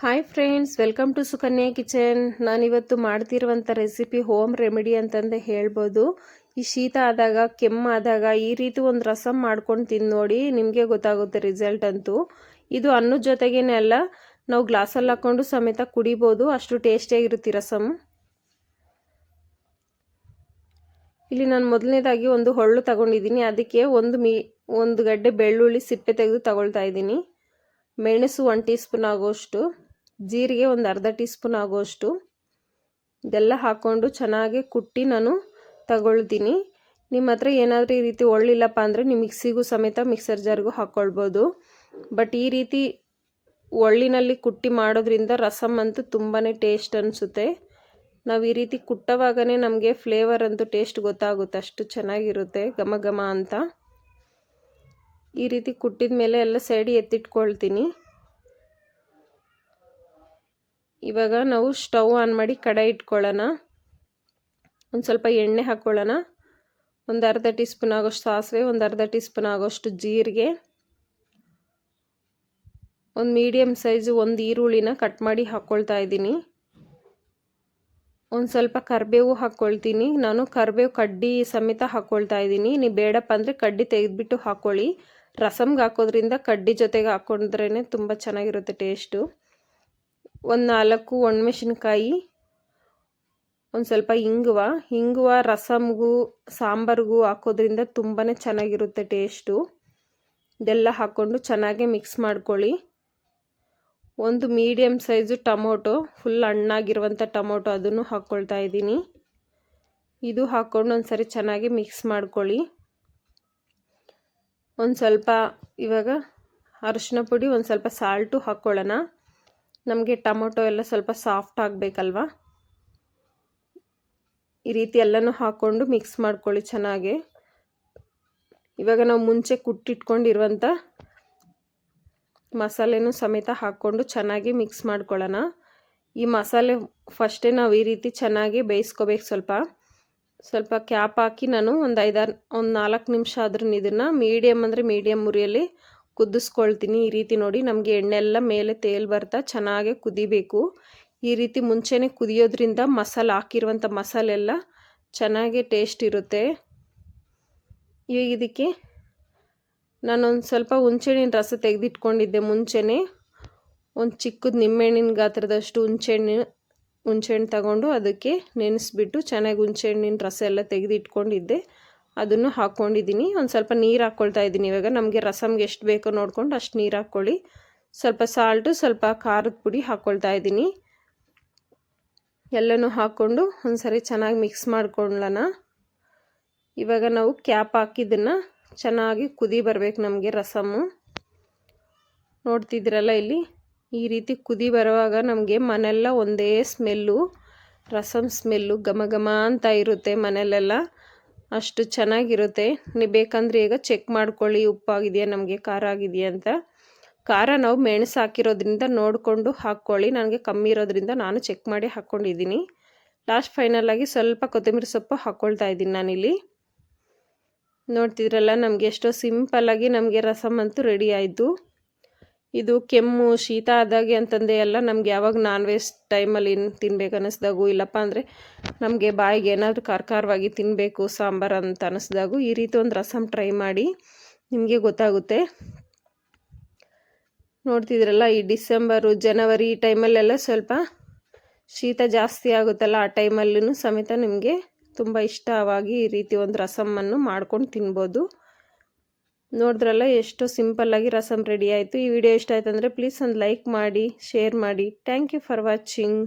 Hi friends welcome to Sukanya kitchen ನಾನಿವತ್ತು ಮಾಡ್ತಿರುವಂಥ recipe home remedy ಅಂತಂದು ಹೇಳ್ಬೋದು. ಈ ಶೀತ ಆದಾಗ ಕೆಮ್ಮಾದಾಗ ಈ ರೀತಿ ಒಂದು ರಸಮ್ ಮಾಡ್ಕೊಂಡು ತಿಂದು ನೋಡಿ ನಿಮಗೆ ಗೊತ್ತಾಗುತ್ತೆ ರಿಸಲ್ಟ್ ಅಂತೂ. ಇದು ಅನ್ನದ ಜೊತೆಗೇನೆ ಅಲ್ಲ, ನಾವು ಗ್ಲಾಸಲ್ಲಿ ಹಾಕ್ಕೊಂಡು ಸಮೇತ ಕುಡಿಬೋದು, ಅಷ್ಟು ಟೇಸ್ಟಿಯಾಗಿರುತ್ತೆ ರಸಮ್ ಇಲ್ಲಿ ನಾನು ಮೊದಲನೇದಾಗಿ ಒಂದು ಹೊಳ್ಳು ತಗೊಂಡಿದ್ದೀನಿ. ಅದಕ್ಕೆ ಒಂದು ಮೀ, ಒಂದು ಗಡ್ಡೆ ಬೆಳ್ಳುಳ್ಳಿ ಸಿಪ್ಪೆ ತೆಗೆದು ತಗೊಳ್ತಾ ಇದ್ದೀನಿ. ಮೆಣಸು ಒನ್ ಟೀ ಸ್ಪೂನ್ ಆಗೋಷ್ಟು. ಜೀರಿಗೆ ಒಂದು ಅರ್ಧ ಟೀ ಸ್ಪೂನ್ ಆಗೋಷ್ಟು. ಇದೆಲ್ಲ ಹಾಕ್ಕೊಂಡು ಚೆನ್ನಾಗಿ ಕುಟ್ಟಿ ನಾನು ತಗೊಳ್ತೀನಿ. ನಿಮ್ಮ ಹತ್ರ ಏನಾದರೂ ಈ ರೀತಿ ಒಳ್ಳಿಲ್ಲಪ್ಪ ಅಂದರೆ ನೀವು ಮಿಕ್ಸಿಗೂ ಸಮೇತ ಮಿಕ್ಸರ್ ಜಾರ್ಗೂ ಹಾಕ್ಕೊಳ್ಬೋದು ಬಟ್ ಈ ರೀತಿ ಒಳ್ಳಿನಲ್ಲಿ ಕುಟ್ಟಿ ಮಾಡೋದ್ರಿಂದ ರಸಮ್ ಅಂತೂ ತುಂಬಾ ಟೇಸ್ಟ್ ಅನಿಸುತ್ತೆ. ನಾವು ಈ ರೀತಿ ಕುಟ್ಟವಾಗನೇ ನಮಗೆ ಫ್ಲೇವರ್ ಅಂತೂ ಟೇಸ್ಟ್ ಗೊತ್ತಾಗುತ್ತೆ ಅಷ್ಟು ಚೆನ್ನಾಗಿರುತ್ತೆ ಘಮ ಘಮ ಅಂತ. ಈ ರೀತಿ ಕುಟ್ಟಿದ ಮೇಲೆ ಎಲ್ಲ ಸೈಡಿ ಎತ್ತಿಟ್ಕೊಳ್ತೀನಿ. ಇವಾಗ ನಾವು ಸ್ಟವ್ ಆನ್ ಮಾಡಿ ಕಡೆ ಇಟ್ಕೊಳ್ಳೋಣ. ಒಂದು ಸ್ವಲ್ಪ ಎಣ್ಣೆ ಹಾಕ್ಕೊಳ್ಳೋಣ ಒಂದು ಅರ್ಧ ಟೀ ಸ್ಪೂನ್ ಆಗೋಷ್ಟು ಸಾಸಿವೆ, ಒಂದು ಅರ್ಧ ಟೀ ಸ್ಪೂನ್ ಆಗೋಷ್ಟು ಜೀರಿಗೆ. ಒಂದು ಮೀಡಿಯಮ್ ಸೈಜು ಒಂದು ಈರುಳ್ಳಿನ ಕಟ್ ಮಾಡಿ ಹಾಕ್ಕೊಳ್ತಾ ಇದ್ದೀನಿ. ಒಂದು ಸ್ವಲ್ಪ ಕರಿಬೇವು ಹಾಕ್ಕೊಳ್ತೀನಿ ನಾನು ಕರಿಬೇವು ಕಡ್ಡಿ ಸಮೇತ ಹಾಕ್ಕೊಳ್ತಾ ಇದ್ದೀನಿ. ನೀವು ಬೇಡಪ್ಪ ಅಂದರೆ ಕಡ್ಡಿ ತೆಗೆದುಬಿಟ್ಟು ಹಾಕ್ಕೊಳ್ಳಿ ರಸಮ್ಗೆ ಹಾಕೋದ್ರಿಂದ ಕಡ್ಡಿ ಜೊತೆಗೆ ಹಾಕ್ಕೊಂಡ್ರೇ ತುಂಬ ಚೆನ್ನಾಗಿರುತ್ತೆ ಟೇಸ್ಟು. ಒಂದು ನಾಲ್ಕು ಒಣಮೆಣ್ಸಿನ್ಕಾಯಿ ಒಂದು ಸ್ವಲ್ಪ ಇಂಗುವ. ಇಂಗುವ, ರಸಮ್ಗೂ, ಸಾಂಬಾರಿಗೂ ಹಾಕೋದ್ರಿಂದ ತುಂಬಾ ಚೆನ್ನಾಗಿರುತ್ತೆ ಟೇಸ್ಟು. ಇದೆಲ್ಲ ಹಾಕ್ಕೊಂಡು ಚೆನ್ನಾಗಿ ಮಿಕ್ಸ್ ಮಾಡ್ಕೊಳ್ಳಿ. ಒಂದು ಮೀಡಿಯಮ್ ಸೈಜು ಟೊಮೊಟೊ, ಫುಲ್ ಹಣ್ಣಾಗಿರುವಂಥ ಟೊಮೊಟೊ ಅದನ್ನು ಹಾಕ್ಕೊಳ್ತಾ ಇದ್ದೀನಿ. ಇದು ಹಾಕ್ಕೊಂಡು ಒಂದು ಸರಿ ಚೆನ್ನಾಗಿ ಮಿಕ್ಸ್ ಮಾಡ್ಕೊಳ್ಳಿ. ಒಂದು ಸ್ವಲ್ಪ ಇವಾಗ ಅರಿಶಿನ ಪುಡಿ, ಒಂದು ಸ್ವಲ್ಪ ಸಾಲ್ಟು ಹಾಕ್ಕೊಳ್ಳೋಣ ನಮಗೆ ಟೊಮೊಟೊ ಎಲ್ಲ ಸ್ವಲ್ಪ ಸಾಫ್ಟ್ ಆಗಬೇಕಲ್ವ? ಈ ರೀತಿ ಎಲ್ಲನೂ ಹಾಕ್ಕೊಂಡು ಮಿಕ್ಸ್ ಮಾಡ್ಕೊಳ್ಳಿ ಚೆನ್ನಾಗಿ. ಇವಾಗ ನಾವು ಮುಂಚೆ ಕುಟ್ಟಿಟ್ಕೊಂಡಿರುವಂಥ ಮಸಾಲೆನೂ ಸಮೇತ ಹಾಕ್ಕೊಂಡು ಚೆನ್ನಾಗಿ ಮಿಕ್ಸ್ ಮಾಡ್ಕೊಳ್ಳೋಣ. ಈ ಮಸಾಲೆ ಫಸ್ಟೇ ನಾವು ಈ ರೀತಿ ಚೆನ್ನಾಗಿ ಬೇಯಿಸ್ಕೋಬೇಕು ಸ್ವಲ್ಪ. ಸ್ವಲ್ಪ ಕ್ಯಾಪ್ ಹಾಕಿ ನಾನು ಒಂದು ಐದಾರು, ಒಂದು ನಾಲ್ಕು ನಿಮಿಷ ಆದ್ರೂ ಇದನ್ನು ಮೀಡಿಯಮ್ ಅಂದರೆ ಮೀಡಿಯಮ್ ಮುರಿಯಲ್ಲಿ ಕುದಿಸ್ಕೊಳ್ತೀನಿ. ಈ ರೀತಿ ನೋಡಿ ನಮಗೆ ಎಣ್ಣೆಲ್ಲ ಮೇಲೆ ತೇಲ್ ಬರ್ತಾ ಚೆನ್ನಾಗೆ ಕುದಿಬೇಕು. ಈ ರೀತಿ ಮುಂಚೆನೇ ಕುದಿಯೋದ್ರಿಂದ ಮಸಾಲೆ ಹಾಕಿರುವಂಥ ಮಸಾಲೆ ಎಲ್ಲ ಚೆನ್ನಾಗಿ ಟೇಸ್ಟ್ ಇರುತ್ತೆ. ಈಗ ಇದಕ್ಕೆ ನಾನೊಂದು ಸ್ವಲ್ಪ ಹುಣ್ಚೆಣ್ಣಿನ ರಸ ತೆಗೆದಿಟ್ಕೊಂಡಿದ್ದೆ ಮುಂಚೆನೇ. ಒಂದು ಚಿಕ್ಕದ ನಿಂಬೆಹಣ್ಣಿನ ಗಾತ್ರದಷ್ಟು ಹುಂಚೆಹಣ್ಣು ಹುಣ್ಚೆಣ್ಣು ತಗೊಂಡು ಅದಕ್ಕೆ ನೆನೆಸ್ಬಿಟ್ಟು ಚೆನ್ನಾಗಿ ಹುಣ್ಚೆಣ್ಣಿನ ರಸ ಎಲ್ಲ ತೆಗೆದಿಟ್ಕೊಂಡಿದ್ದೆ. ಅದನ್ನು ಹಾಕ್ಕೊಂಡಿದ್ದೀನಿ ಒಂದು ಸ್ವಲ್ಪ ನೀರು ಹಾಕ್ಕೊಳ್ತಾ ಇದ್ದೀನಿ. ಇವಾಗ ನಮಗೆ ರಸಮ್ಗೆ ಎಷ್ಟು ಬೇಕೋ ನೋಡ್ಕೊಂಡು ಅಷ್ಟು ನೀರು ಹಾಕ್ಕೊಳ್ಳಿ ಸ್ವಲ್ಪ ಸಾಲ್ಟು ಸ್ವಲ್ಪ ಖಾರದ ಪುಡಿ ಹಾಕ್ಕೊಳ್ತಾ ಇದ್ದೀನಿ. ಎಲ್ಲನೂ ಹಾಕ್ಕೊಂಡು ಒಂದು ಸರಿ ಚೆನ್ನಾಗಿ ಮಿಕ್ಸ್ ಮಾಡ್ಕೊಳ್ಳೋಣ. ಇವಾಗ ನಾವು ಕ್ಯಾಪ್ ಹಾಕಿದ್ದನ್ನು ಚೆನ್ನಾಗಿ ಕುದಿ ಬರಬೇಕು ನಮಗೆ ರಸಮ್ಮು ನೋಡ್ತಿದ್ದೀರಲ್ಲ ಇಲ್ಲಿ? ಈ ರೀತಿ ಕುದಿ ಬರುವಾಗ ನಮಗೆ ಮನೆಲ್ಲ ಒಂದೇ ಸ್ಮೆಲ್ಲು ರಸಮ್ ಸ್ಮೆಲ್ಲು ಘಮ ಘಮ ಅಂತ ಇರುತ್ತೆ ಮನೆಯಲ್ಲೆಲ್ಲ. ಅಷ್ಟು ಚೆನ್ನಾಗಿರುತ್ತೆ. ನೀವು ಬೇಕಂದರೆ ಈಗ ಚೆಕ್ ಮಾಡ್ಕೊಳ್ಳಿ, ಉಪ್ಪಾಗಿದೆಯಾ, ನಮಗೆ ಖಾರ ಆಗಿದೆಯಾ ಅಂತ. ಖಾರ ನಾವು ಮೆಣಸು ಹಾಕಿರೋದ್ರಿಂದ ನೋಡಿಕೊಂಡು ಹಾಕ್ಕೊಳ್ಳಿ. ನನಗೆ ಕಮ್ಮಿ ಇರೋದ್ರಿಂದ ನಾನು ಚೆಕ್ ಮಾಡಿ ಹಾಕ್ಕೊಂಡಿದ್ದೀನಿ. ಲಾಸ್ಟ್ ಫೈನಲಾಗಿ ಸ್ವಲ್ಪ ಕೊತ್ತಂಬರಿ ಸೊಪ್ಪು ಹಾಕ್ಕೊಳ್ತಾ ಇದ್ದೀನಿ ನಾನಿಲ್ಲಿ. ನೋಡ್ತಿದ್ರಲ್ಲ, ನಮಗೆ ಎಷ್ಟೋ ಸಿಂಪಲ್ಲಾಗಿ ನಮಗೆ ರಸಮ್ ಅಂತೂ ರೆಡಿ ಆಯಿತು. ಇದು ಕೆಮ್ಮು, ಶೀತ ಆದಾಗೆ ಅಂತಂದೆ ಎಲ್ಲ ನಮ್ಗೆ ಯಾವಾಗ ನಾನ್ ವೆಜ್ ಟೈಮಲ್ಲಿ ತಿನ್ಬೇಕು ಅನ್ನಿಸ್ದಾಗು ಇಲ್ಲಪ್ಪ ಅಂದರೆ ನಮಗೆ ಬಾಯಿಗೆ ಏನಾದರೂ ಖಾರ ಖಾರವಾಗಿ ತಿನ್ನಬೇಕು ಸಾಂಬಾರು ಅಂತ ಅನ್ನಿಸ್ದಾಗು ಈ ರೀತಿ ಒಂದು ರಸಮ್ ಟ್ರೈ ಮಾಡಿ ನಿಮಗೆ ಗೊತ್ತಾಗುತ್ತೆ. ನೋಡ್ತಿದ್ರಲ್ಲ ಈ ಡಿಸೆಂಬರು, ಜನವರಿ ಈ ಟೈಮಲ್ಲೆಲ್ಲ ಸ್ವಲ್ಪ ಶೀತ ಜಾಸ್ತಿ ಆಗುತ್ತಲ್ಲ, ಆ ಟೈಮಲ್ಲೂ ಸಮೇತ ನಿಮಗೆ ತುಂಬ ಇಷ್ಟವಾಗಿ ಈ ರೀತಿ ಒಂದು ರಸಮನ್ನು ಮಾಡ್ಕೊಂಡು ತಿನ್ಬೋದು. ನೋಡಿದ್ರಲ್ಲ, ಎಷ್ಟು ಸಿಂಪಲ್ಲಾಗಿ ರಸಮ್ ರೆಡಿ ಆಯಿತು. ಈ ವಿಡಿಯೋ ಇಷ್ಟ ಆಯ್ತು ಅಂದರೆ ಪ್ಲೀಸ್ ಒಂದು ಲೈಕ್ ಮಾಡಿ, ಶೇರ್ ಮಾಡಿ. Thank you for watching.